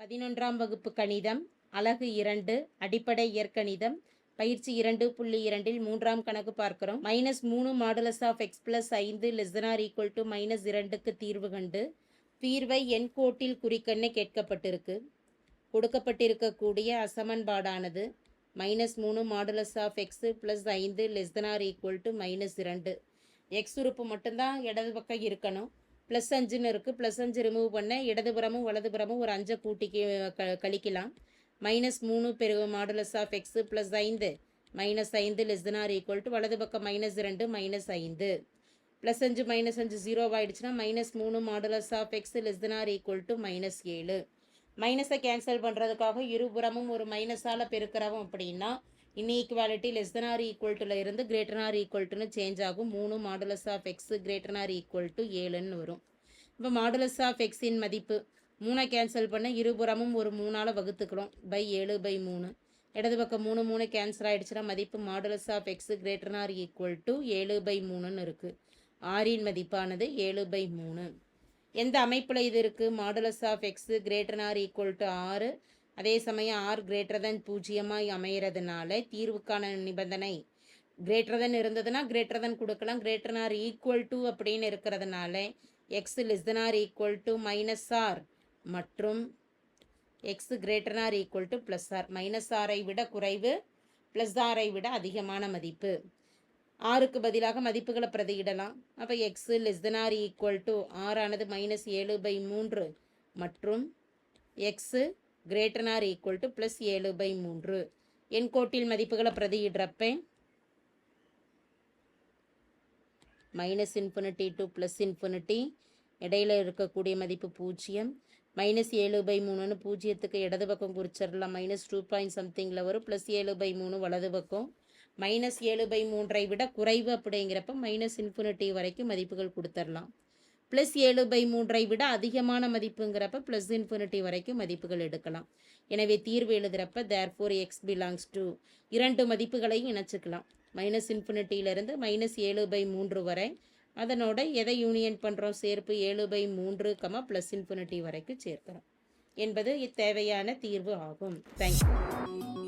பதினொன்றாம் வகுப்பு கணிதம் அலகு இரண்டு அடிப்படை இயற்கணிதம் பயிற்சி இரண்டு புள்ளி இரண்டில் மூன்றாம் கணக்கு பார்க்கிறோம். மைனஸ் மூணு மாடுலஸ் ஆஃப் எக்ஸ் பிளஸ் ஐந்து லெஸ்தனார் ஈக்குவல் டு மைனஸ் இரண்டுக்கு தீர்வு கண்டு தீர்வை என் கோட்டில் குறிக்கன்னு கேட்கப்பட்டிருக்கு. கொடுக்கப்பட்டிருக்கக்கூடிய அசமன்பாடானது மைனஸ் மூணு மாடுலஸ் ஆஃப் எக்ஸு ப்ளஸ் ஐந்து less or equal to minus இரண்டு. எக்ஸ் உறுப்பு மட்டும்தான் இடது பக்கம் இருக்கணும். ப்ளஸ் அஞ்சுன்னு இருக்குது ப்ளஸ் அஞ்சு ரிமூவ் பண்ண. இடதுபுறமும் வலதுபுறமும் ஒரு அஞ்சை கூட்டிக்கு க கழிக்கலாம். மைனஸ் மூணு பெரு மாடுலஸ் ஆஃப் எக்ஸு ப்ளஸ் ஐந்து. மைனஸ் ஐந்து லெஸ் ஆர் ஈக்குவல் டு வலது பக்கம் மைனஸ் ரெண்டு மைனஸ் ஐந்து. ப்ளஸ் அஞ்சு மைனஸ் அஞ்சு ஜீரோ மைனஸ் மூணு modulus of x less or equal to minus ஏழு. மைனஸை கேன்சல் பண்ணுறதுக்காக இருபுறமும் ஒரு மைனஸால் பெருக்கிறோம் அப்படின்னா inequality less than or equal டுல இருந்து கிரேட்டர் ஆர் ஈக்குவல் டுன்னு சேஞ்ச் ஆகும். மூணு modulus of x greater or equal to ஏழுன்னு வரும். இப்போ மாடுலஸ் ஆஃப் எக்ஸின் மதிப்பு மூணை கேன்சல் பண்ண இருபுறமும் ஒரு மூணால் வகுத்துக்கிறோம். பை ஏழு பை மூணு. இடது பக்கம் மூணு மூணு கேன்சல் ஆகிடுச்சுன்னா மதிப்பு modulus of x greater or equal to ஏழு பை மூணுன்னு இருக்குது ஆரின் மதிப்பானது ஏழு பை மூணு. எந்த அமைப்பில் இது இருக்குது modulus of x greater or equal to ஆறு. அதே சமயம் ஆர் கிரேட்டர் தென் பூஜ்ஜியமாக அமைகிறதுனால தீர்வுக்கான நிபந்தனை கிரேட்டர் தென் இருந்ததுன்னா கிரேட்டர் தென் கொடுக்கலாம். கிரேட்டர் ஆர் ஈக்குவல் டு அப்படின்னு இருக்கிறதுனால x less than or equal to minus r மற்றும் x greater or equal to plus r minus ஆரை விட குறைவு ப்ளஸ் ஆரை விட அதிகமான மதிப்பு. ஆறுக்கு பதிலாக மதிப்புகளை பிரதியிடலாம். அப்போ x less than or equal to ஆறானது minus ஏழு பை மூன்று மற்றும் x greater or equal to plus ஏழு பை மூன்று. என் கோட்டில் மதிப்புகளை பிரதியிடுறப்பேன். Minus infinity to plus infinity இடையில இருக்கக்கூடிய மதிப்பு பூஜ்ஜியம். மைனஸ் ஏழு பை மூணுன்னு பூஜ்ஜியத்துக்கு இடது பக்கம் குறிச்சிடலாம். மைனஸ் டூ பாயிண்ட் சம்திங்கில் வரும். ப்ளஸ் ஏழு பை மூணு வலது பக்கம். மைனஸ் ஏழு பை மூன்றை விட குறைவு அப்படிங்கிறப்ப மைனஸ் இன்ஃபினிட்டி வரைக்கும் மதிப்புகள் கொடுத்துடலாம். ப்ளஸ் ஏழு பை மூன்றை விட அதிகமான மதிப்புங்கிறப்ப ப்ளஸ் இன்ஃபினிட்டி வரைக்கும் மதிப்புகள் எடுக்கலாம். எனவே தீர்வு எழுதுகிறப்ப therefore x belongs to இரண்டு மதிப்புகளையும் இணைச்சிக்கலாம். மைனஸ் இன்ஃபினிட்டியிலிருந்து மைனஸ் ஏழு பை மூன்று வரை. அதனோட எதை யூனியன் பண்ணுறோம் சேர்ப்பு ஏழு பை மூன்று கமா ப்ளஸ் இன்ஃபினிட்டி வரைக்கும் சேர்க்கிறோம். என்பது தேவையான தீர்வு ஆகும். தேங்க்யூ